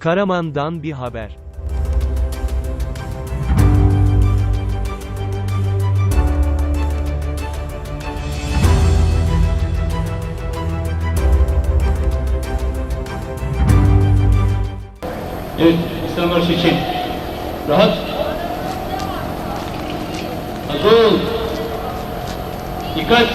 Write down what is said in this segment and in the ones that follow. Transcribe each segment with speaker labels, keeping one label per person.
Speaker 1: Karaman'dan bir haber.
Speaker 2: Evet, İslam Marşı için. Rahat. Hazır ol. Dikkat.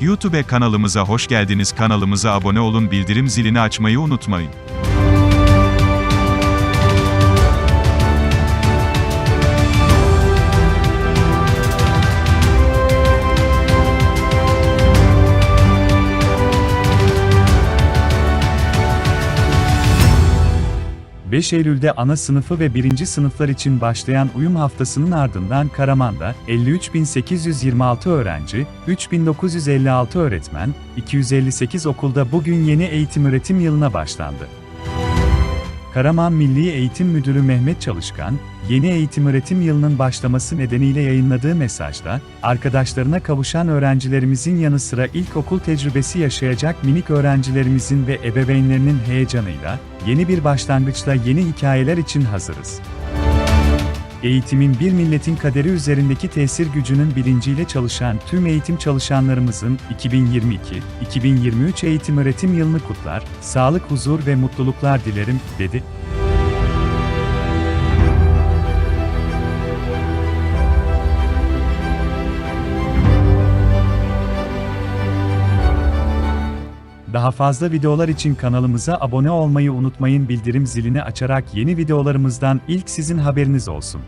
Speaker 3: YouTube kanalımıza hoş geldiniz. Kanalımıza abone olun, bildirim zilini açmayı unutmayın.
Speaker 4: – 5 Eylül'de ana sınıfı ve birinci sınıflar için başlayan uyum haftasının ardından Karaman'da 53.826 öğrenci, 3.956 öğretmen, 258 okulda bugün yeni eğitim öğretim yılına başlandı. Karaman Milli Eğitim Müdürü Mehmet Çalışkan, yeni eğitim öğretim yılının başlaması nedeniyle yayınladığı mesajda, arkadaşlarına kavuşan öğrencilerimizin yanı sıra ilkokul tecrübesi yaşayacak minik öğrencilerimizin ve ebeveynlerinin heyecanıyla, yeni bir başlangıçla yeni hikayeler için hazırız. Eğitimin bir milletin kaderi üzerindeki tesir gücünün bilinciyle çalışan tüm eğitim çalışanlarımızın 2022-2023 eğitim öğretim yılını kutlar, sağlık, huzur ve mutluluklar dilerim, dedi. Daha fazla videolar için kanalımıza abone olmayı unutmayın bildirim zilini açarak yeni videolarımızdan ilk sizin haberiniz olsun.